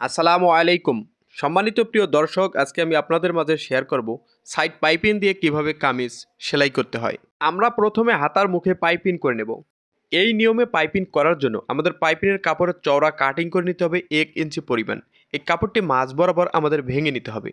আসসালামু আলাইকুম। সম্মানিত প্রিয় দর্শক, আজকে আমি আপনাদের মাঝে শেয়ার করব সাইড পাইপিন দিয়ে কীভাবে কামিজ সেলাই করতে হয়। আমরা প্রথমে হাতার মুখে পাইপিং করে নেব। এই নিয়মে পাইপিন করার জন্য আমাদের পাইপিনের কাপড়ের চওড়া কাটিং করে নিতে হবে এক ইঞ্চি পরিমাণ। এই কাপড়টি মাঝ বরাবর আমাদের ভেঙে নিতে হবে।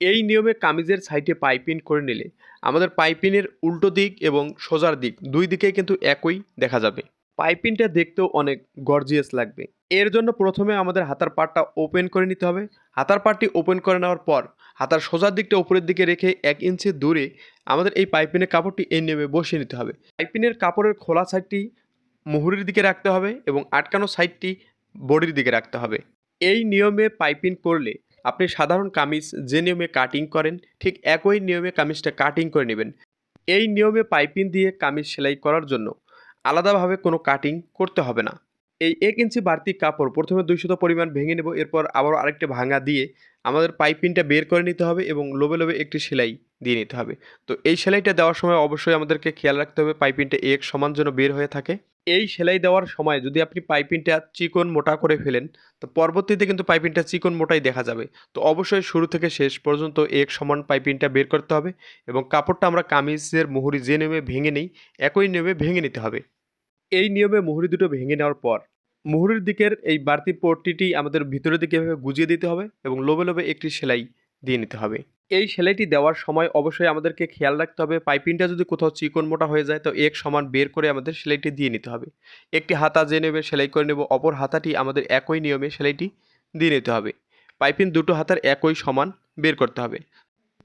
এই নিয়মে কামিজের সাইডে পাইপিং করে নিলে আমাদের পাইপিনের উল্টো দিক এবং সোজার দিক দুই দিকেই কিন্তু একই দেখা যাবে। পাইপিনটা দেখতেও অনেক গর্জিয়াস লাগবে। এর জন্য প্রথমে আমাদের হাতার পাটটা ওপেন করে নিতে হবে। হাতার পাটটি ওপেন করে নেওয়ার পর হাতার সোজার দিকটা উপরের দিকে রেখে এক ইঞ্চি দূরে আমাদের এই পাইপিনের কাপড়টি এই নিয়মে বসিয়ে নিতে হবে। পাইপিনের কাপড়ের খোলা সাইডটি মুহুরির দিকে রাখতে হবে এবং আটকানো সাইডটি বডির দিকে রাখতে হবে। এই নিয়মে পাইপিং করলে আপনি সাধারণ কামিজ যে নিয়মে কাটিং করেন, ঠিক একই নিয়মে কামিজটা কাটিং করে নেবেন। এই নিয়মে পাইপিং দিয়ে কামিজ সেলাই করার জন্য আলাদাভাবে কোনো কাটিং করতে হবে না। এই এক ইঞ্চি বাড়তি কাপড় প্রথমে দুই দুইশত পরিমাণ ভেঙে নেব, এরপর আবারও আরেকটা ভাঙা দিয়ে আমাদের পাইপিংটা বের করে নিতে হবে এবং লোবে লোবে একটি সেলাই দিয়ে নিতে হবে। তো এই সেলাইটা দেওয়ার সময় অবশ্যই আমাদেরকে খেয়াল রাখতে হবে পাইপিংটা এক সমান যেন বের হয়ে থাকে। এই সেলাই দেওয়ার সময় যদি আপনি পাইপিংটা চিকন মোটা করে ফেলেন, তো পরবর্তীতে কিন্তু পাইপিংটা চিকন মোটাই দেখা যাবে। তো অবশ্যই শুরু থেকে শেষ পর্যন্ত এক সমান পাইপিংটা বের করতে হবে এবং কাপড়টা আমরা কামিজের মুহুরি যে নিয়মে ভেঙে নিই, একই নিয়মে ভেঙে নিতে হবে। এই নিয়মে মুহুরি দুটো ভেঙে নেওয়ার পর, মুহুরির দিকের এই বাড়তি পট্টিটি আমাদের ভিতরের দিকে এভাবে গুজিয়ে দিতে হবে এবং লোবে লোবে একটি সেলাই দিয়ে নিতে হবে। এই সেলাইটি দেওয়ার সময় অবশ্যই আমাদেরকে খেয়াল রাখতে হবে, পাইপিংটা যদি কোথাও চিকন মোটা হয়ে যায় তো এক সমান বের করে আমাদের সেলাইটি দিয়ে নিতে হবে। একটি হাতা যে নেবে সেলাই করে নেব, অপর হাতাটি আমাদের একই নিয়মে সেলাইটি দিয়ে নিতে হবে। পাইপিং দুটো হাতার একই সমান বের করতে হবে।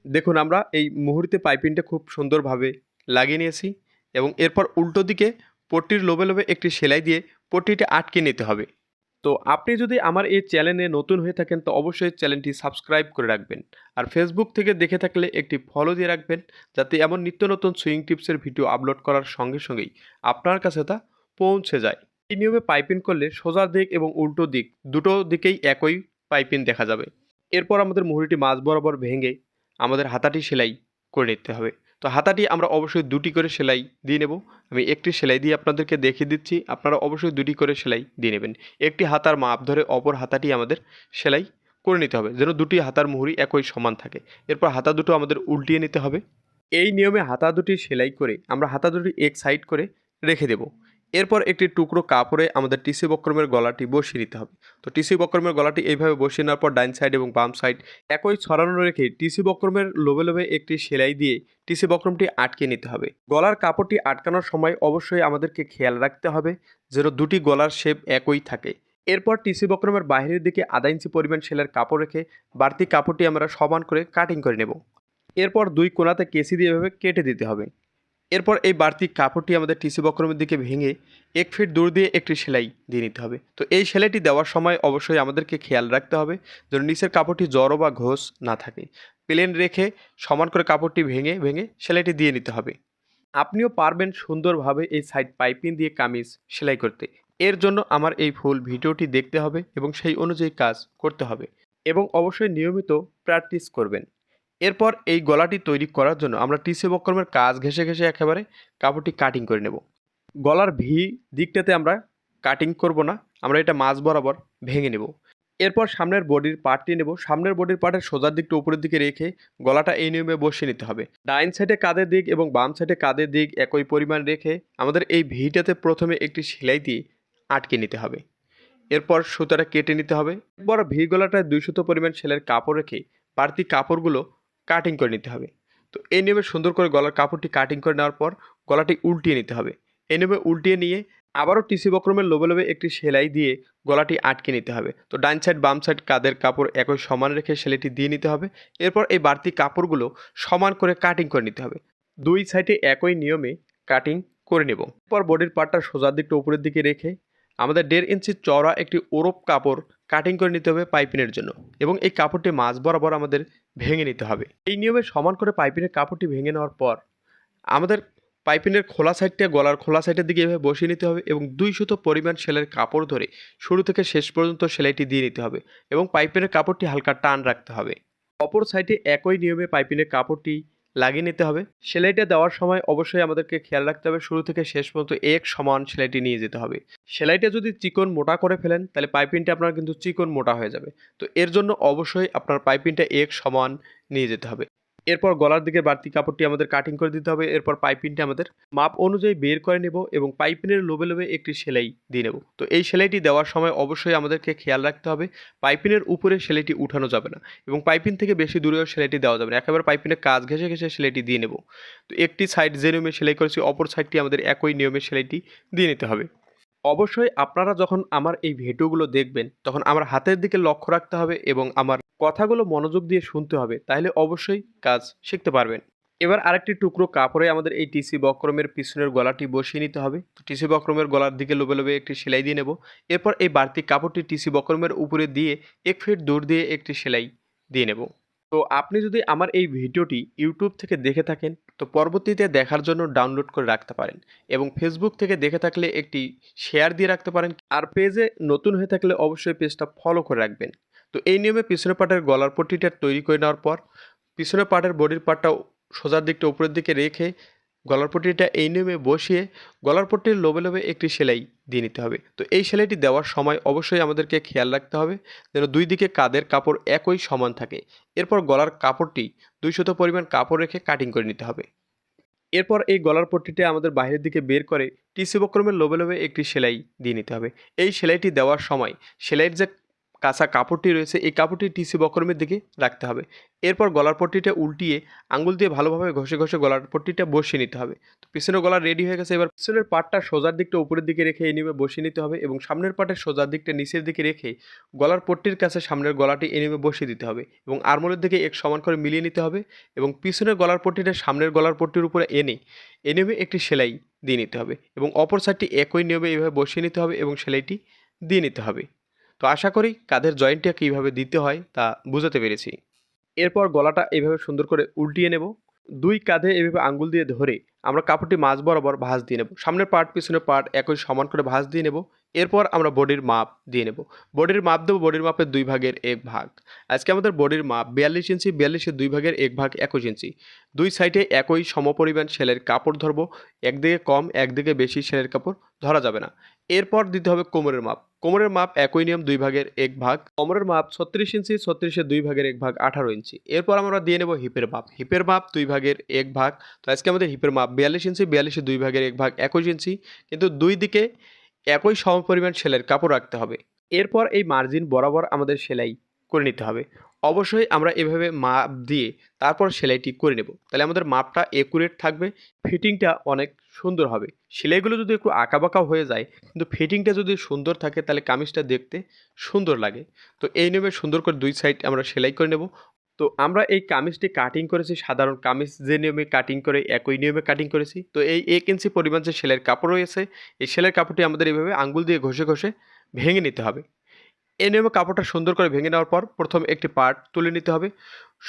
দেখুন, আমরা এই মুহূর্তে পাইপিংটা খুব সুন্দরভাবে লাগিয়ে নিয়েছি এবং এরপর উল্টো দিকে পট্টির লোবে লোবে একটি সেলাই দিয়ে পট্টিটা আটকে নিতে হবে। তো আপনি যদি আমার এই চ্যানেলে নতুন হয়ে থাকেন, তো অবশ্যই চ্যানেলটি সাবস্ক্রাইব করে রাখবেন। আর ফেসবুক থেকে দেখে থাকলে একটি ফলো দিয়ে রাখবেন, যাতে এমন নিত্য নতুন সুইং টিপসের ভিডিও আপলোড করার সঙ্গে সঙ্গেই আপনার কাছে তা পৌঁছে যায়। এই নিয়মে পাইপিং করলে সোজা দিক এবং উল্টো দিক, দুটো দিকেই একই পাইপিং দেখা যাবে। এরপর আমাদের মুহুরিটি মাছ বরাবর ভেঙে আমাদের হাতাটি সেলাই করে নিতে হবে। তো হাতাটি আমরা অবশ্যই দুটি করে সেলাই দিয়ে নেব। আমি একটি সেলাই দিয়ে আপনাদেরকে দেখিয়ে দিচ্ছি, আপনারা অবশ্যই দুটি করে সেলাই দিয়ে নেবেন। একটি হাতার মাপ ধরে অপর হাতাটি আমাদের সেলাই করে নিতে হবে, যেন দুটি হাতার মুহুরি একই সমান থাকে। এরপর হাতা দুটো আমাদের উল্টিয়ে নিতে হবে। এই নিয়মে হাতা দুটি সেলাই করে আমরা হাতা দুটি এক সাইড করে রেখে দেব। এরপর একটি টুকরো কাপড়ে আমাদের টিসি বক্রমের গলাটি বসিয়ে নিতে হবে। তো টিসি বক্রমের গলাটি এইভাবে বসিয়ে নেওয়ার পর ডাইন সাইড এবং বাম সাইড একই ছড়ানো রেখে টিসি বক্রমের লোবে লোবে একটি সেলাই দিয়ে টিসি বক্রমটি আটকে নিতে হবে। গলার কাপড়টি আটকানোর সময় অবশ্যই আমাদেরকে খেয়াল রাখতে হবে যেন দুটি গলার শেপ একই থাকে। এরপর টিসি বক্রমের বাইরের দিকে আধা ইঞ্চি পরিমাণ সেলের কাপড় রেখে বাড়তি কাপড়টি আমরা সমান করে কাটিং করে নেব। এরপর দুই কোনাতে কেসি দিয়ে এভাবে কেটে দিতে হবে। এরপর এই বাড়তি কাপড়টি আমাদের টিসি বক্রমের দিকে ভেঙে এক ফিট দূর দিয়ে একটি সেলাই দিয়ে নিতে হবে। তো এই সেলাইটি দেওয়ার সময় অবশ্যই আমাদেরকে খেয়াল রাখতে হবে যেন নিচের কাপড়টি জড়ো বা ঘোষ না থাকে। প্লেন রেখে সমান করে কাপড়টি ভেঙে ভেঙে সেলাইটি দিয়ে নিতে হবে। আপনিও পারবেন সুন্দরভাবে এই সাইড পাইপিং দিয়ে কামিজ সেলাই করতে। এর জন্য আমার এই ফুল ভিডিওটি দেখতে হবে এবং সেই অনুযায়ী কাজ করতে হবে এবং অবশ্যই নিয়মিত প্র্যাকটিস করবেন। এরপর এই গলাটি তৈরি করার জন্য আমরা টিসি বক্রমের কাজ ঘেসে ঘেসে একেবারে কাপড়টি কাটিং করে নেব। গলার ভি দিকটাতে আমরা কাটিং করব না, আমরা এটা মাছ বরাবর ভেঙে নেব। এরপর সামনের বডির পার্টটি নেব। সামনের বডির পার্টের সোজার দিকটা উপরের দিকে রেখে গলাটা এই নিয়মে বসিয়ে নিতে হবে। ডাইন সাইডে কাঁধের দিক এবং বাম সাইডে কাঁধের দিক একই পরিমাণ রেখে আমাদের এই ভিটাতে প্রথমে একটি সেলাই দিয়ে আটকে নিতে হবে। এরপর সুতাটা কেটে নিতে হবে। এরপর ভি গলাটায় দুইশত পরিমাণ সেলের কাপড় রেখে বাড়তি কাপড়গুলো কাটিং করে নিতে হবে। তো এই নিয়মে সুন্দর করে গলার কাপড়টি কাটিং করে নেওয়ার পর গলাটি উল্টিয়ে নিতে হবে। এই নিয়মে উল্টিয়ে নিয়ে আবারও টিসি বক্রমের লোবে লোবে একটি সেলাই দিয়ে গলাটি আটকে নিতে হবে। তো ডান সাইড বাম সাইড কাদের কাপড় একই সমান রেখে সেলাইটি দিয়ে নিতে হবে। এরপর এই বাড়তি কাপড়গুলো সমান করে কাটিং করে নিতে হবে। দুই সাইডে একই নিয়মে কাটিং করে নেব। এরপর বডির পার্টটা সোজার দিকটা উপরের দিকে রেখে আমাদের দেড় ইঞ্চি চড়া একটি ওরপ কাপড় কাটিং করে নিতে হবে পাইপিনের জন্য এবং এই কাপড়টি মাছ বরাবর আমাদের ভেঙে নিতে হবে। এই নিয়মে সমান করে পাইপিনের কাপড়টি ভেঙে নেওয়ার পর আমাদের পাইপিনের খোলা সাইডটা, গলার খোলা সাইডের দিকে এভাবে বসিয়ে নিতে হবে এবং দুই সুতো পরিমাণ সেলের কাপড় ধরে শুরু থেকে শেষ পর্যন্ত সেলাইটি দিয়ে নিতে হবে এবং পাইপিনের কাপড়টি হালকা টান রাখতে হবে। অপর সাইডে একই নিয়মে পাইপিনের কাপড়টি লাগিয়ে নিতে হবে। সেলাইটা দেওয়ার সময় অবশ্যই আমাদেরকে খেয়াল রাখতে হবে, শুরু থেকে শেষ পর্যন্ত এক সমান সেলাইটি নিয়ে যেতে হবে। সেলাইটা যদি চিকন মোটা করে ফেলেন, তাহলে পাইপিংটা আপনার কিন্তু চিকন মোটা হয়ে যাবে। তো এর জন্য অবশ্যই আপনার পাইপিংটা এক সমান নিয়ে যেতে হবে। এরপর গলার দিকে বাড়তি কাপড়টি আমাদের কাটিং করে দিতে হবে। এরপর পাইপিংটা আমাদের মাপ অনুযায়ী বের করে নেব এবং পাইপিনের লোবে লোবে একটি সেলাই দিয়ে নেব। তো এই সেলাইটি দেওয়ার সময় অবশ্যই আমাদেরকে খেয়াল রাখতে হবে, পাইপিনের উপরে সেলাইটি উঠানো যাবে না এবং পাইপিন থেকে বেশি দূরেও সেলাইটি দেওয়া যাবে না। একেবারে পাইপিনের কাজ ঘেসে ঘেসে সেলাইটি দিয়ে নেব। তো একটি সাইড যে নিয়মে সেলাই করেছি, অপর সাইডটি আমাদের একই নিয়মে সেলাইটি দিয়ে নিতে হবে। অবশ্যই আপনারা যখন আমার এই ভিডিওগুলো দেখবেন, তখন আমার হাতের দিকে লক্ষ্য রাখতে হবে এবং আমার কথাগুলো মনোযোগ দিয়ে শুনতে হবে, তাহলে অবশ্যই কাজ শিখতে পারবেন। এবার আরেকটি টুকরো কাপড়ে আমাদের এই টিসি বক্রমের পিছনের গলাটি বসিয়ে নিতে হবে। তো টিসি বক্রমের গলার দিকে লোবে লোবে একটি সেলাই দিয়ে নেব। এরপর এই বাড়তি কাপড়টি টিসি বক্রমের উপরে দিয়ে এক ফিট দূর দিয়ে একটি সেলাই দিয়ে নেব। তো আপনি যদি আমার এই ভিডিওটি ইউটিউব থেকে দেখে থাকেন, তো পরবর্তীতে দেখার জন্য ডাউনলোড করে রাখতে পারেন এবং ফেসবুক থেকে দেখে থাকলে একটি শেয়ার দিয়ে রাখতে পারেন। আর পেজে নতুন হয়ে থাকলে অবশ্যই পেজটা ফলো করে রাখবেন। তো এই নিয়মে পিছনের পাটের গলার পট্টিটা তৈরি করে নেওয়ার পর পিছনের পাটের বডির পাটটা সোজার দিকটা উপরের দিকে রেখে গলার পট্টিটা এই নিয়মে বসিয়ে গলার পট্টির লোবে লোবে একটি সেলাই দিয়ে নিতে হবে। তো এই সেলাইটি দেওয়ার সময় অবশ্যই আমাদেরকে খেয়াল রাখতে হবে যেন দুই দিকে কাদের কাপড় একই সমান থাকে। এরপর গলার কাপড়টি দুইশত পরিমাণ কাপড় রেখে কাটিং করে নিতে হবে। এরপর এই গলার পট্টিটা আমাদের বাইরের দিকে বের করে টিসি বক্রমের লোবে লোবে একটি সেলাই দিয়ে নিতে হবে। এই সেলাইটি দেওয়ার সময় সেলাইয়ের যে কাঁচা কাপড়টি রয়েছে, এই কাপড়টি টিসি বক্রমের দিকে রাখতে হবে। এরপর গলার পট্টিটা উল্টিয়ে আঙুল দিয়ে ভালোভাবে ঘষে ঘষে গলার পট্টিটা বসিয়ে নিতে হবে। তো পিছনের গলা রেডি হয়ে গেছে, এবার পিছনের পাটটা সোজার দিকটা উপরের দিকে রেখে এই নিয়মে বসিয়ে নিতে হবে এবং সামনের পাটের সোজার দিকটা নিচের দিকে রেখে গলার পট্টির কাছে সামনের গলাটি এই নিয়মে বসিয়ে দিতে হবে এবং আরমোলের দিকে এক সমান করে মিলিয়ে নিতে হবে এবং পিছনের গলার পট্টিটা সামনের গলার পট্টির উপরে এনে এ নিয়মে একটি সেলাই দিয়ে নিতে হবে এবং অপর সাইডটি একই নিয়মে এইভাবে বসিয়ে নিতে হবে এবং সেলাইটি দিয়ে নিতে হবে। তো আশা করি কাঁধের জয়েন্টটা কীভাবে দিতে হয় তা বুঝাতে পেরেছি। এরপর গলাটা এভাবে সুন্দর করে উল্টিয়ে নেব। দুই কাঁধে এভাবে আঙ্গুল দিয়ে ধরে আমরা কাপড়টি মাঝ বরাবর ভাঁজ দিয়ে নেব। সামনের পার্ট, পিছনের পার্ট একই সমান করে ভাঁজ দিয়ে নেব। এরপর আমরা বডির মাপ দিয়ে নেব। বডির মাপ দেবো বডির মাপের দুই ভাগের এক ভাগ। আজকে আমাদের বডির মাপ বিয়াল্লিশ ইঞ্চি বিয়াল্লিশের দুই ভাগের এক ভাগ একুশ ইঞ্চি। দুই সাইডে একই সমপরিমাণ সেলের কাপড় ধরবো। একদিকে কম, একদিকে বেশি সেলের কাপড় ধরা যাবে না। এরপর দিতে হবে কোমরের মাপ। কোমরের মাপ একই নিয়ম, দুই ভাগের এক ভাগ। কোমরের মাপ ছত্রিশ ইঞ্চি ছত্রিশের দুই ভাগের এক ভাগ আঠারো ইঞ্চি। এরপর আমরা দিয়ে নেব হিপের মাপ। হিপের মাপ দুই ভাগের এক ভাগ। তো আজকে আমাদের হিপের মাপ বিয়াল্লিশ ইঞ্চি বিয়াল্লিশের দুই ভাগের এক ভাগ একুশ ইঞ্চি। কিন্তু দুই দিকে একই সমপরিমাণ সেলাইয়ের কাপড় রাখতে হবে। এরপর এই মার্জিন বরাবর আমাদের সেলাই করে নিতে হবে। অবশ্যই আমরা এভাবে মাপ দিয়ে তারপর সেলাইটি করে নেব। তাহলে আমাদের মাপটা একুরেট থাকবে ফিটিংটা অনেক সুন্দর হবে। সেলাইগুলো যদি একটু আঁকাবাঁকা হয়ে যায়, কিন্তু ফিটিংটা যদি সুন্দর থাকে, তাহলে কামিজটা দেখতে সুন্দর লাগে। তো এই নিয়মে সুন্দর করে দুই সাইড আমরা সেলাই করে নেব। তো আমরা এই কামিজটি কাটিং করেছি, সাধারণ কামিজ যে নিয়মে কাটিং করে, একই নিয়মে কাটিং করেছি। তো এই এক ইঞ্চি পরিমাণ যে সেলাইয়ের কাপড় রয়েছে, এই সেলের কাপড়টি আমাদের এইভাবে আঙ্গুল দিয়ে ঘষে ঘষে ভেঙে নিতে হবে। এই নিয়মে কাপড়টা সুন্দর করে ভেঙে নেওয়ার পর প্রথম একটি পার্ট তুলে নিতে হবে।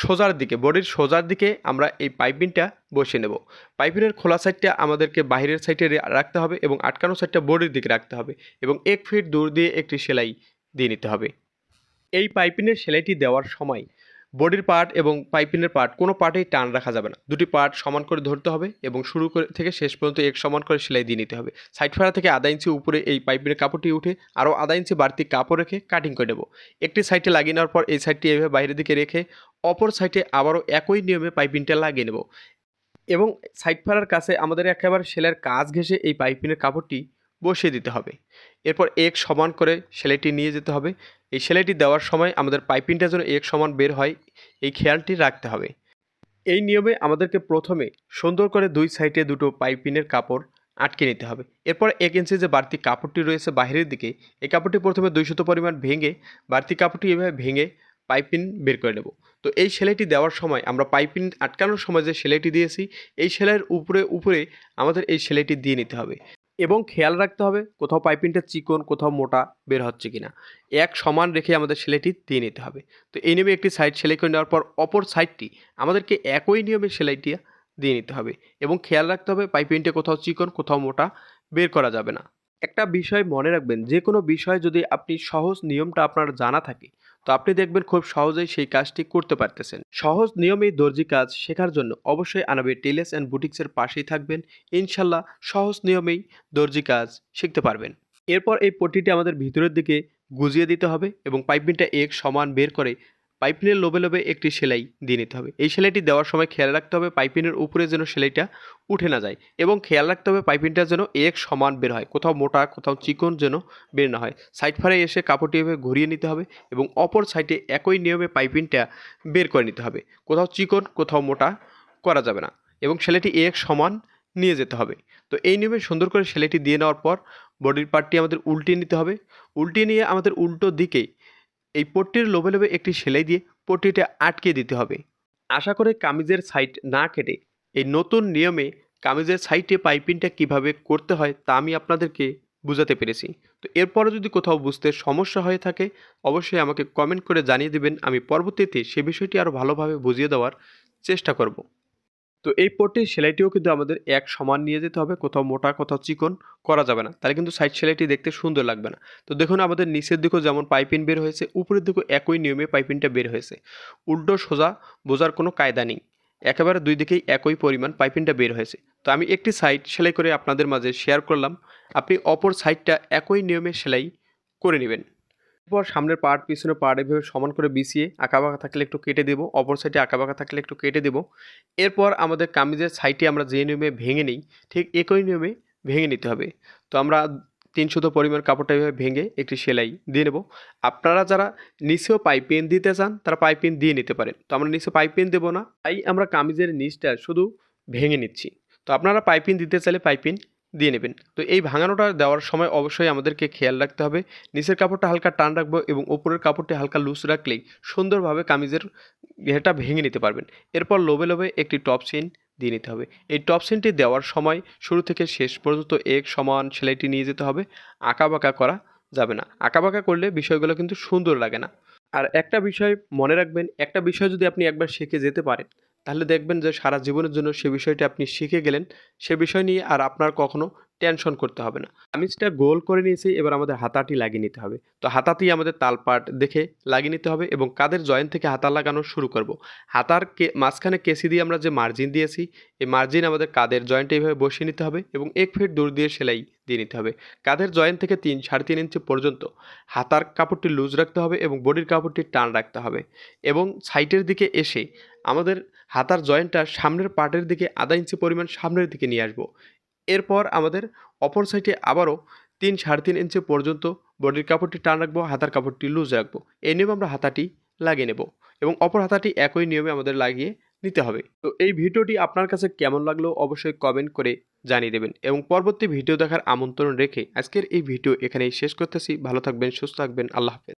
সোজার দিকে, বডির সোজার দিকে আমরা এই পাইপিংটা বসিয়ে নেব। পাইপিনের খোলা সাইডটা আমাদেরকে বাইরের সাইডে রাখতে হবে এবং আটকানো সাইডটা বডির দিকে রাখতে হবে এবং এক ফিট দূর দিয়ে একটি সেলাই দিয়ে নিতে হবে। এই পাইপিনের সেলাইটি দেওয়ার সময় বডির পার্ট এবং পাইপিনের পার্ট, কোনো পার্টেই টান রাখা যাবে না। দুটি পার্ট সমান করে ধরতে হবে এবং শুরু করে থেকে শেষ পর্যন্ত এক সমান করে সেলাই দিয়ে নিতে হবে। সাইড ফাড়া থেকে আধা ইঞ্চি উপরে এই পাইপিনের কাপড়টি উঠে আরও আধা ইঞ্চি বাড়তি কাপড় রেখে কাটিং করে নেব। একটি সাইডে লাগিয়ে নেওয়ার পর এই সাইডটি এভাবে বাইরের দিকে রেখে অপর সাইডে আবারও একই নিয়মে পাইপিনটা লাগিয়ে নেব। এবং সাইড ফাড়ার কাছে আমাদের একেবারে সেলাইয়ের কাজ ঘেঁষে এই পাইপিনের কাপড়টি বসিয়ে দিতে হবে। এরপর এক সমান করে সেলাইটি নিয়ে যেতে হবে। এই সেলাইটি দেওয়ার সময় আমাদের পাইপিংটা যেন এক সমান বের হয়, এই খেয়ালটি রাখতে হবে। এই নিয়মে আমাদেরকে প্রথমে সুন্দর করে দুই সাইডে দুটো পাইপিনের কাপড় আটকে নিতে হবে। এরপর এক ইঞ্চি যে বাড়তি কাপড়টি রয়েছে বাইরের দিকে, এই কাপড়টি প্রথমে দুইশত পরিমাণ ভেঙে, বাড়তি কাপড়টি এভাবে ভেঙে পাইপিন বের করে নেব। তো এই সেলাইটি দেওয়ার সময় আমরা পাইপিন আটকানোর সময় যে সেলাইটি দিয়েছি, এই সেলাইয়ের উপরে উপরে আমাদের এই সেলাইটি দিয়ে নিতে হবে। এবং খেয়াল রাখতে হবে কোথাও পাইপিংটা চিকন, কোথাও মোটা বের হচ্ছে কিনা। এক সমান রেখে আমাদের সেলাইটি দিয়ে নিতে হবে। তো এই নিয়মে একটি সাইড সেলাই করে নেওয়ার পর অপর সাইডটি আমাদেরকে একই নিয়মে সেলাইটি দিয়ে নিতে হবে এবং খেয়াল রাখতে হবে পাইপিংটা কোথাও চিকন, কোথাও মোটা বের করা যাবে না। একটা বিষয় মনে রাখবেন যে কোনো বিষয় যদি আপনি সহজ নিয়মটা আপনার জানা থাকে, তো আপনি দেখবেন খুব সহজেই সেই কাজটি করতে পারতেছেন। সহজ নিয়মেই দর্জি কাজ শেখার জন্য অবশ্যই আনাবে টেলেস অ্যান্ড বুটিক্সের পাশেই থাকবেন, ইনশাল্লাহ সহজ নিয়মেই দর্জি কাজ শিখতে পারবেন। এরপর এই পটিটি আমাদের ভিতরের দিকে গুজিয়ে দিতে হবে এবং পাইপিংটা এক সমান বের করে পাইপিনের লোবে লোবে একটি সেলাই দিয়ে নিতে হবে। এই সেলাইটি দেওয়ার সময় খেয়াল রাখতে হবে পাইপিনের উপরে যেন সেলাইটা উঠে না যায় এবং খেয়াল রাখতে হবে পাইপিনটা যেন এক সমান বের হয়, কোথাও মোটা, কোথাও চিকন যেন বের না হয়। সাইড ফারে এসে কাপড়টি এভাবে ঘুরিয়ে নিতে হবে এবং অপর সাইডে একই নিয়মে পাইপিনটা বের করে নিতে হবে। কোথাও চিকন, কোথাও মোটা করা যাবে না এবং সেলাইটি এক সমান নিয়ে যেতে হবে। তো এই নিয়মে সুন্দর করে সেলাইটি দিয়ে নেওয়ার পর বডির পার্টটি আমাদের উল্টিয়ে নিতে হবে। উল্টিয়ে নিয়ে আমাদের উল্টো দিকে এই পট্টির লোভে লোভে একটি সেলাই দিয়ে পট্টিটা আটকে দিতে হবে। আশা করে কামিজের সাইড না কেটে এই নতুন নিয়মে কামিজের সাইডে পাইপিংটা কীভাবে করতে হয় তা আমি আপনাদেরকে বুঝাতে পেরেছি। তো এরপরে যদি কোথাও বুঝতে সমস্যা হয়ে থাকে, অবশ্যই আমাকে কমেন্ট করে জানিয়ে দেবেন। আমি পরবর্তীতে সে বিষয়টি আরও ভালোভাবে বুঝিয়ে দেওয়ার চেষ্টা করব। তো এই পট্টির সেলাইটিও কিন্তু আমাদের এক সমান নিয়ে যেতে হবে, কোথাও মোটা, কোথাও চিকন করা যাবে না। তাহলে কিন্তু সাইড সেলাইটি দেখতে সুন্দর লাগবে না। তো দেখুন আমাদের নিচের দিকেও যেমন পাইপিন বের হয়েছে, উপরের দিকেও একই নিয়মে পাইপিনটা বের হয়েছে। উল্টো সোজা বোঝার কোনো কায়দা নেই। একেবারে দুই দিকেই একই পরিমাণ পাইপিনটা বের হয়েছে। তো আমি একটি সাইড সেলাই করে আপনাদের মাঝে শেয়ার করলাম। আপনি অপর সাইডটা একই নিয়মে সেলাই করে নেবেন। এরপর সামনের পার্ট পিছনের পার্ট এভাবে সমান করে বিছিয়ে আঁকাবাঁকা থাকলে একটু কেটে দেবো, অপর সাইডে আঁকাবাঁকা থাকলে একটু কেটে দেবো। এরপর আমাদের কামিজের সাইডটি আমরা যে নিয়মে ভেঙে নিই, ঠিক একই নিয়মে ভেঙে নিতে হবে। তো আমরা তিন সুতো পরিমাণ কাপড়টা এভাবে ভেঙে একটি সেলাই দিয়ে নেব। আপনারা যারা নিচেও পাইপিন দিতে চান, তারা পাইপিন দিয়ে নিতে পারেন। তো আমরা নিচে পাইপিন দেবো না, তাই আমরা কামিজের নিচটা শুধু ভেঙে নিচ্ছি। তো আপনারা পাইপিন দিতে চাইলে পাইপিন দিয়ে নেবেন। তো এই ভাঙানোটা দেওয়ার সময় অবশ্যই আমাদেরকে খেয়াল রাখতে হবে। নিচের কাপড়টা হালকা টান রাখব এবং উপরের কাপড়টি হালকা লুজ রাখলেই সুন্দরভাবে কামিজের ঘেরটা ভেঙে নিতে পারবেন। এরপর লোবে লোবে একটি টপ সিন দিয়ে নিতে হবে। এই টপ সিনটি দেওয়ার সময় শুরু থেকে শেষ পর্যন্ত এক সমান সেলাইটি নিয়ে যেতে হবে। আঁকাবাঁকা করা যাবে না। আঁকাবাঁকা করলে বিষয়গুলো কিন্তু সুন্দর লাগে না। আর একটা বিষয় মনে রাখবেন, একটা বিষয় যদি আপনি একবার শিখে যেতে পারেন তাহলে দেখবেন যে সারা জীবনের জন্য সে বিষয়টি আপনি শিখে গেলেন। সে বিষয় নিয়ে আর আপনার কখনো টেনশন করতে হবে না। আমি সেটা গোল করে নিয়েছি, এবার আমাদের হাতাটি লাগিয়ে নিতে হবে। তো হাতাতেই আমাদের তাল তালপাট দেখে লাগিয়ে নিতে হবে এবং কাদের জয়েন্ট থেকে হাতা লাগানো শুরু করব। হাতার কে, মাঝখানে কেসি দিয়ে আমরা যে মার্জিন দিয়েছি, এই মার্জিন আমাদের কাদের জয়েন্টে এইভাবে বসিয়ে নিতে হবে এবং এক ফিট দূর দিয়ে সেলাই দিয়ে নিতে হবে। কাঁধের জয়েন্ট থেকে তিন, সাড়ে তিন ইঞ্চি পর্যন্ত হাতার কাপড়টি লুজ রাখতে হবে এবং বডির কাপড়টি টান রাখতে হবে এবং সাইটের দিকে এসে আমাদের হাতার জয়েন্টটা সামনের পার্টের দিকে আধা ইঞ্চি পরিমাণ সামনের দিকে নিয়ে আসব। এরপর আমাদের অপর সাইডে আবারও তিন সাড়ে তিন ইঞ্চি পর্যন্ত বডির কাপড়টি টান রাখব, হাতার কাপড়টি লুজ রাখব। এই নিয়মে আমরা হাতাটি লাগিয়ে নেব এবং অপর হাতাটি একই নিয়মে আমাদের লাগিয়ে নিতে হবে। তো এই ভিডিওটি আপনার কাছে কেমন লাগল অবশ্যই কমেন্ট করে জানিয়ে দেবেন এবং পরবর্তী ভিডিও দেখার আমন্ত্রণ রেখে আজকের এই ভিডিও এখানেই শেষ করতেছি। ভালো থাকবেন, সুস্থ থাকবেন, আল্লাহ হাফেজ।